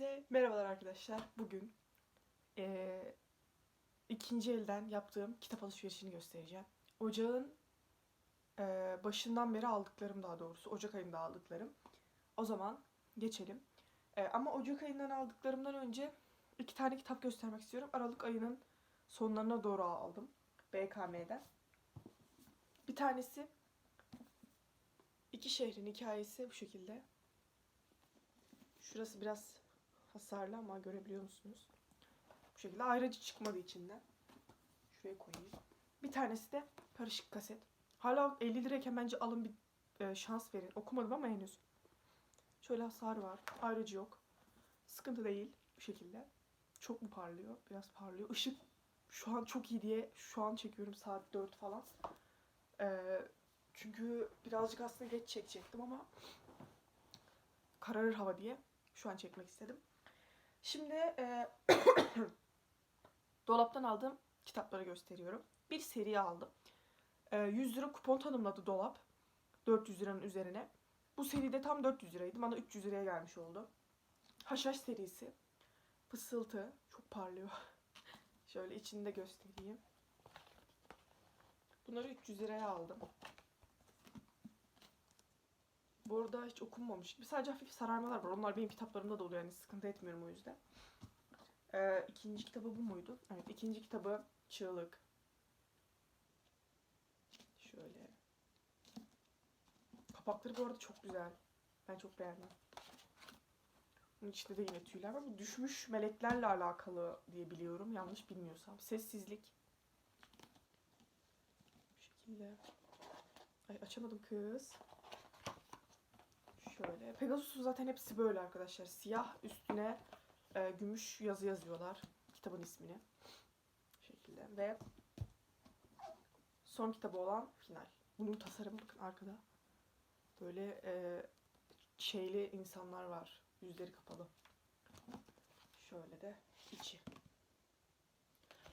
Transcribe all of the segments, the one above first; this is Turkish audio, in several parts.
Hepinize merhabalar arkadaşlar. Bugün eee, ikinci elden yaptığım kitap alışverişini göstereceğim. Ocağın eee, başından beri aldıklarım daha doğrusu. Ocak ayında aldıklarım. O zaman geçelim. Eee, ama Ocak ayından aldıklarımdan önce iki tane kitap göstermek istiyorum. Aralık ayının sonlarına doğru aldım. BKM'den. Bir tanesi iki şehrin hikayesi bu şekilde. Şurası biraz hasarlı ama görebiliyor musunuz? Bu şekilde ayrıcı çıkmadı içinden. Şuraya koyayım. Bir tanesi de karışık kaset. Hala 50 lirayken bence alın bir e, şans verin. Okumadım ama henüz. Şöyle hasar var. Ayrıcı yok. Sıkıntı değil bu şekilde. Çok mu parlıyor? Biraz parlıyor. Işık şu an çok iyi diye şu an çekiyorum saat 4 falan. Ee, çünkü birazcık aslında geç çekecektim ama kararır hava diye şu an çekmek istedim. Şimdi e, dolaptan aldığım kitapları gösteriyorum. Bir seri aldım. E, 100 lira kupon tanımladı dolap. 400 liranın üzerine. Bu seride tam 400 liraydı. Bana 300 liraya gelmiş oldu. Haşhaş serisi. Fısıltı. Çok parlıyor. Şöyle içini de göstereyim. Bunları 300 liraya aldım. Bu arada hiç okunmamış. Sadece hafif sararmalar var. Onlar benim kitaplarımda da oluyor. Yani sıkıntı etmiyorum o yüzden. Ee, ikinci kitabı bu muydu? Evet. ikinci kitabı Çığlık. Şöyle. Kapakları bu arada çok güzel. Ben çok beğendim. Bunun içinde de yine tüyler var. Bu düşmüş meleklerle alakalı diye biliyorum. Yanlış bilmiyorsam. Sessizlik. Bu şekilde. Ay açamadım kız. Şöyle. Pegasus'un zaten hepsi böyle arkadaşlar. Siyah üstüne e, gümüş yazı yazıyorlar. Kitabın ismini. Bu şekilde. Ve son kitabı olan final. Bunun tasarımı bakın arkada. Böyle e, şeyli insanlar var. Yüzleri kapalı. Şöyle de içi.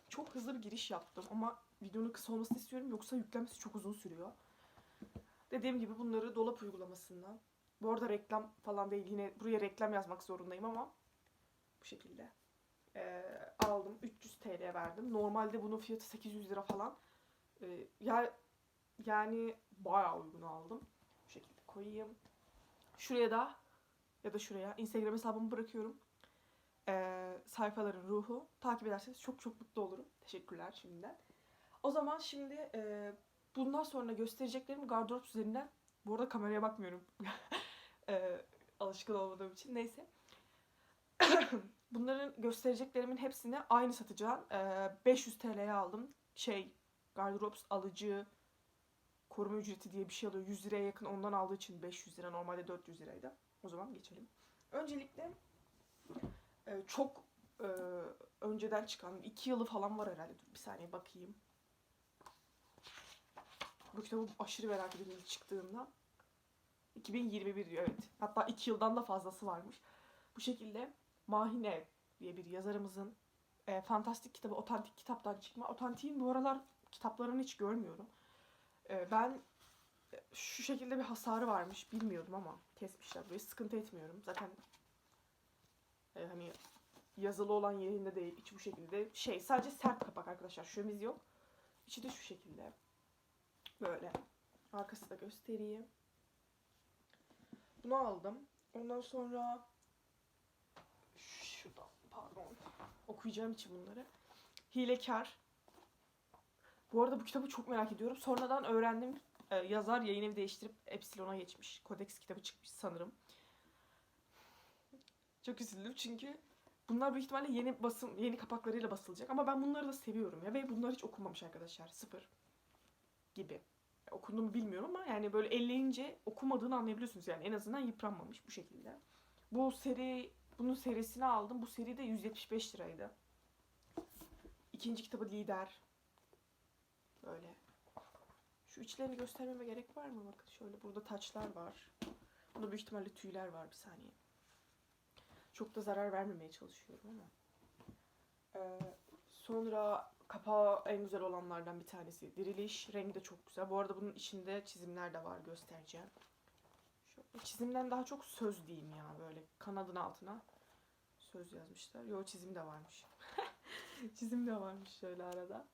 Çok hızlı bir giriş yaptım ama videonun kısa olmasını istiyorum yoksa yüklenmesi çok uzun sürüyor. Dediğim gibi bunları dolap uygulamasından bu arada reklam falan değil. Yine buraya reklam yazmak zorundayım ama bu şekilde. Ee, aldım. 300 TL verdim. Normalde bunun fiyatı 800 lira falan. Ee, ya yani bayağı uygun aldım. Bu şekilde koyayım. Şuraya da ya da şuraya Instagram hesabımı bırakıyorum. Ee, sayfaların ruhu. Takip ederseniz çok çok mutlu olurum. Teşekkürler şimdiden. O zaman şimdi e, bundan sonra göstereceklerimi gardırop üzerinden bu arada kameraya bakmıyorum. Ee, alışkın olmadığım için. Neyse. Bunların göstereceklerimin hepsini aynı satacağım. Ee, 500 TL'ye aldım. Şey, gardırops alıcı koruma ücreti diye bir şey alıyor. 100 liraya yakın ondan aldığı için 500 lira. Normalde 400 liraydı. O zaman geçelim. Öncelikle e, çok e, önceden çıkan, 2 yılı falan var herhalde. Dur bir saniye bakayım. Bu kitabı aşırı merak ediyorum ilk çıktığında. 2021 diyor evet. Hatta 2 yıldan da fazlası varmış. Bu şekilde Mahine diye bir yazarımızın e, fantastik kitabı otantik kitaptan çıkma. Otantiğin bu aralar kitaplarını hiç görmüyorum. E, ben e, şu şekilde bir hasarı varmış bilmiyordum ama kesmişler burayı. Sıkıntı etmiyorum. Zaten e, hani yazılı olan yerinde değil. İçi bu şekilde. Şey sadece sert kapak arkadaşlar. Şömiz yok. İçi de şu şekilde. Böyle. Arkası da göstereyim. Bunu aldım. Ondan sonra şuradan pardon okuyacağım için bunları. Hilekar. Bu arada bu kitabı çok merak ediyorum. Sonradan öğrendim. Ee, yazar yayın evi değiştirip Epsilon'a geçmiş. Kodeks kitabı çıkmış sanırım. Çok üzüldüm çünkü bunlar büyük ihtimalle yeni basım, yeni kapaklarıyla basılacak. Ama ben bunları da seviyorum ya. Ve bunlar hiç okunmamış arkadaşlar. Sıfır. Gibi okunduğumu bilmiyorum ama yani böyle elleyince okumadığını anlayabiliyorsunuz yani en azından yıpranmamış bu şekilde. Bu seri bunun serisini aldım. Bu seri de 175 liraydı. İkinci kitabı Lider. Böyle. Şu içlerini göstermeme gerek var mı? Bakın şöyle burada taçlar var. Bunda büyük ihtimalle tüyler var bir saniye. Çok da zarar vermemeye çalışıyorum ama. Ee, sonra kapağı en güzel olanlardan bir tanesi. Diriliş. Rengi de çok güzel. Bu arada bunun içinde çizimler de var. Göstereceğim. Şöyle çizimden daha çok söz diyeyim ya. Böyle kanadın altına söz yazmışlar. Yo çizim de varmış. çizim de varmış şöyle arada.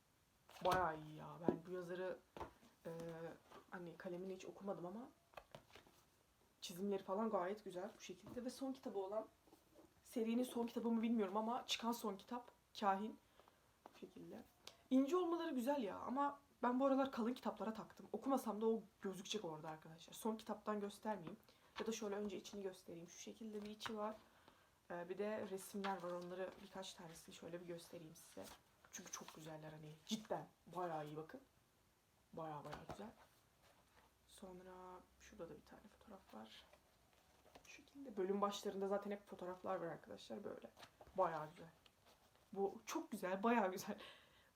Bayağı iyi ya. Ben bu yazarı e, hani kalemini hiç okumadım ama çizimleri falan gayet güzel bu şekilde. Ve son kitabı olan serinin son kitabı mı bilmiyorum ama çıkan son kitap Kahin şekilde. İnce olmaları güzel ya ama ben bu aralar kalın kitaplara taktım. Okumasam da o gözükecek orada arkadaşlar. Son kitaptan göstermeyeyim. Ya da şöyle önce içini göstereyim. Şu şekilde bir içi var. Ee, bir de resimler var. Onları birkaç tanesini şöyle bir göstereyim size. Çünkü çok güzeller hani. Cidden bayağı iyi bakın. Bayağı bayağı güzel. Sonra şurada da bir tane fotoğraf var. Şu şekilde bölüm başlarında zaten hep fotoğraflar var arkadaşlar böyle. Bayağı güzel. Bu çok güzel, bayağı güzel.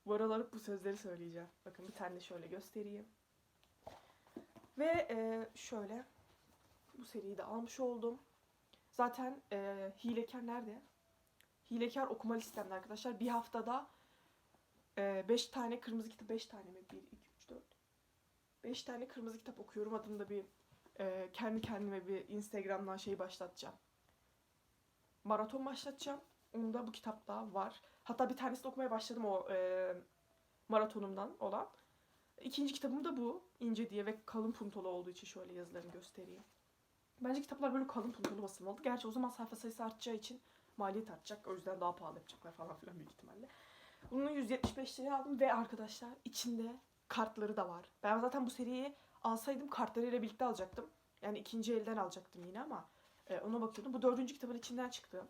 Bu aralar bu sözleri söyleyeceğim. Bakın bir tane de şöyle göstereyim. Ve e, şöyle bu seriyi de almış oldum. Zaten e, Hilekar nerede? Hilekar okuma listemde arkadaşlar. Bir haftada 5 tane kırmızı kitap, 5 tane mi? 1, 2, 3, 4. 5 tane kırmızı kitap okuyorum adında bir e, kendi kendime bir Instagram'dan şey başlatacağım. Maraton başlatacağım. Onda bu kitapta var. Hatta bir tanesini okumaya başladım o e, maratonumdan olan. İkinci kitabım da bu. ince diye ve kalın puntolu olduğu için şöyle yazılarını göstereyim. Bence kitaplar böyle kalın puntolu basılmalı. Gerçi o zaman sayfa sayısı artacağı için maliyet artacak. O yüzden daha pahalı yapacaklar falan filan büyük ihtimalle. Bunu 175 liraya aldım ve arkadaşlar içinde kartları da var. Ben zaten bu seriyi alsaydım kartlarıyla birlikte alacaktım. Yani ikinci elden alacaktım yine ama e, ona bakıyordum. Bu dördüncü kitabın içinden çıktı.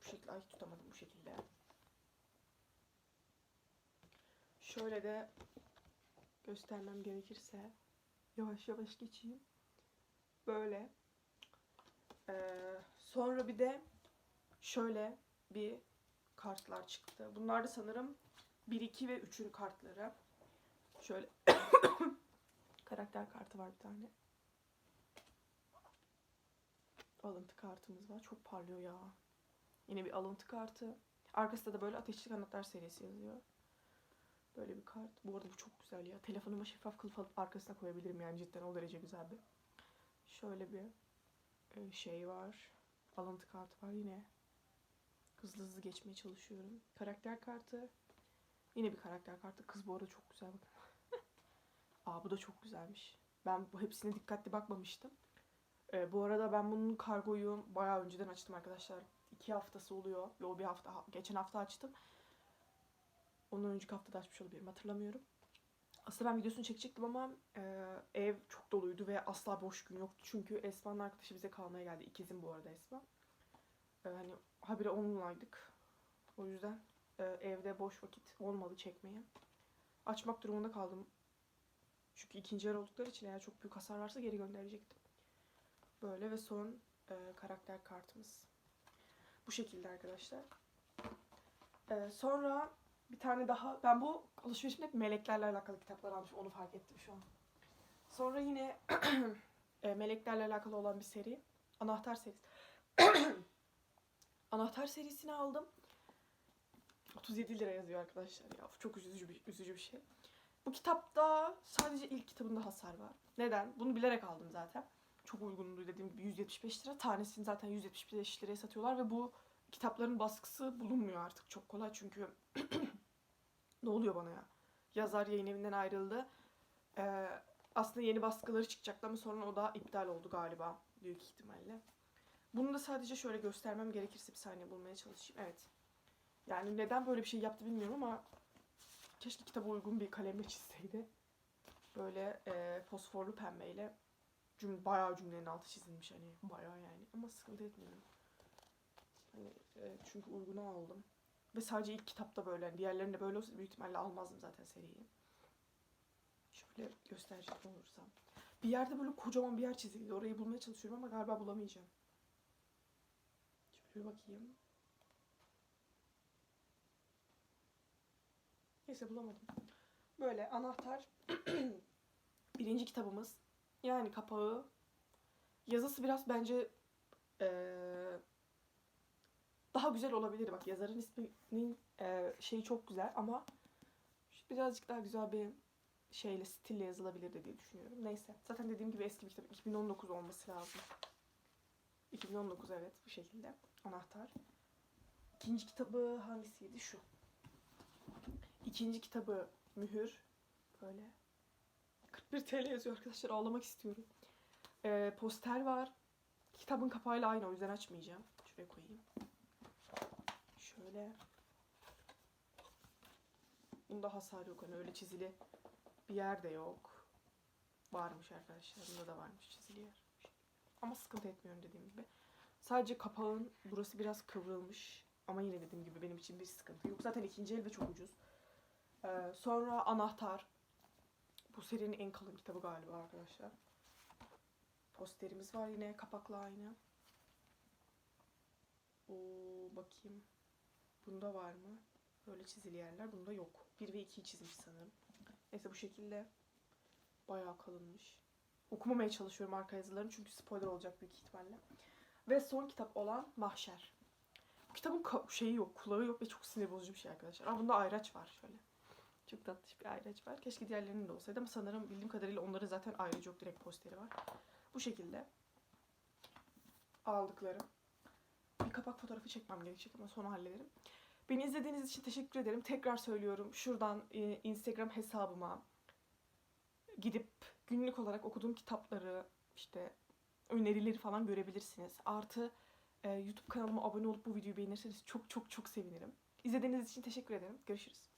Bu şekilde ay tutamadım bu şekilde. Şöyle de göstermem gerekirse yavaş yavaş geçeyim. Böyle. Ee, sonra bir de şöyle bir kartlar çıktı. Bunlar da sanırım 1, 2 ve 3'ün kartları. Şöyle karakter kartı var bir tane. Alıntı kartımız var. Çok parlıyor ya. Yine bir alıntı kartı. Arkasında da böyle ateşli kanatlar serisi yazıyor. Böyle bir kart. Bu arada bu çok güzel ya. Telefonuma şeffaf kılıf alıp arkasına koyabilirim yani cidden o derece güzel bir. Şöyle bir e, şey var. Alıntı kartı var yine. Hızlı hızlı geçmeye çalışıyorum. Karakter kartı. Yine bir karakter kartı. Kız bu arada çok güzel bakın. Aa bu da çok güzelmiş. Ben bu hepsine dikkatli bakmamıştım. Ee, bu arada ben bunun kargoyu bayağı önceden açtım arkadaşlar. İki haftası oluyor. Yo bir hafta, geçen hafta açtım. Ondan önceki hafta da açmış olabilirim hatırlamıyorum. Aslında ben videosunu çekecektim ama e, ev çok doluydu ve asla boş gün yoktu. Çünkü Esma'nın arkadaşı bize kalmaya geldi. İkizim bu arada Esma. E, hani habire onunlaydık. O yüzden e, evde boş vakit olmadı çekmeye. Açmak durumunda kaldım. Çünkü ikinci el oldukları için eğer çok büyük hasar varsa geri gönderecektim. Böyle ve son e, karakter kartımız. Bu şekilde arkadaşlar. E, sonra bir tane daha. Ben bu alışverişimde hep meleklerle alakalı kitaplar almışım. Onu fark ettim şu an. Sonra yine e, meleklerle alakalı olan bir seri. Anahtar serisi. Anahtar serisini aldım. 37 lira yazıyor arkadaşlar ya. Çok üzücü bir, üzücü bir şey. Bu kitapta sadece ilk kitabında hasar var. Neden? Bunu bilerek aldım zaten. Çok uygundu dediğim gibi 175 lira. Tanesini zaten 175 liraya satıyorlar ve bu kitapların baskısı bulunmuyor artık çok kolay çünkü ne oluyor bana ya? Yazar yayın evinden ayrıldı. Ee, aslında yeni baskıları çıkacaktı ama sonra o da iptal oldu galiba büyük ihtimalle. Bunu da sadece şöyle göstermem gerekirse bir saniye bulmaya çalışayım. Evet. Yani neden böyle bir şey yaptı bilmiyorum ama keşke kitaba uygun bir kalemle çizseydi. Böyle e, fosforlu pembeyle cümle, bayağı cümlenin altı çizilmiş hani bayağı yani ama sıkıntı etmiyorum. Hani, e, çünkü uygunu aldım. Ve sadece ilk kitapta böyle. Yani diğerlerinde böyle olsa büyük ihtimalle almazdım zaten seriyi. Şöyle gösterecek olursam. Bir yerde böyle kocaman bir yer çizildi. Orayı bulmaya çalışıyorum ama galiba bulamayacağım. Şöyle bakayım. Neyse bulamadım. Böyle anahtar. Birinci kitabımız. Yani kapağı. Yazısı biraz bence eee, daha güzel olabilir. Bak yazarın isminin eee, şeyi çok güzel ama birazcık daha güzel bir şeyle stille yazılabilirdi diye düşünüyorum. Neyse. Zaten dediğim gibi eski bir kitap. 2019 olması lazım. 2019 evet bu şekilde. Anahtar. İkinci kitabı hangisiydi? Şu. İkinci kitabı mühür. Böyle. 41 TL yazıyor arkadaşlar. Ağlamak istiyorum. Ee, poster var. Kitabın kapağıyla aynı o yüzden açmayacağım. Şuraya koyayım. Şöyle. Bunda hasar yok. Hani öyle çizili bir yer de yok. Varmış arkadaşlar. Bunda da varmış çizili yer. Ama sıkıntı etmiyorum dediğim gibi. Sadece kapağın burası biraz kıvrılmış. Ama yine dediğim gibi benim için bir sıkıntı yok. Zaten ikinci el de çok ucuz. Ee, sonra anahtar. Bu serinin en kalın kitabı galiba arkadaşlar. Posterimiz var yine kapakla aynı. Oo, bakayım. Bunda var mı? Böyle çizili yerler. Bunda yok. 1 ve 2'yi çizmiş sanırım. Neyse bu şekilde bayağı kalınmış. Okumamaya çalışıyorum arka yazılarını çünkü spoiler olacak büyük ihtimalle. Ve son kitap olan Mahşer. Bu kitabın şeyi yok, kulağı yok ve çok sinir bozucu bir şey arkadaşlar. Ama bunda ayraç var şöyle. Çok tatlış bir ayraç var. Keşke diğerlerinin de olsaydı ama sanırım bildiğim kadarıyla onların zaten ayrıca yok. Direkt posteri var. Bu şekilde aldıklarım. Bir kapak fotoğrafı çekmem gerekecek ama sonra hallederim. Beni izlediğiniz için teşekkür ederim. Tekrar söylüyorum. Şuradan e, Instagram hesabıma gidip günlük olarak okuduğum kitapları, işte önerileri falan görebilirsiniz. Artı e, YouTube kanalıma abone olup bu videoyu beğenirseniz çok çok çok sevinirim. İzlediğiniz için teşekkür ederim. Görüşürüz.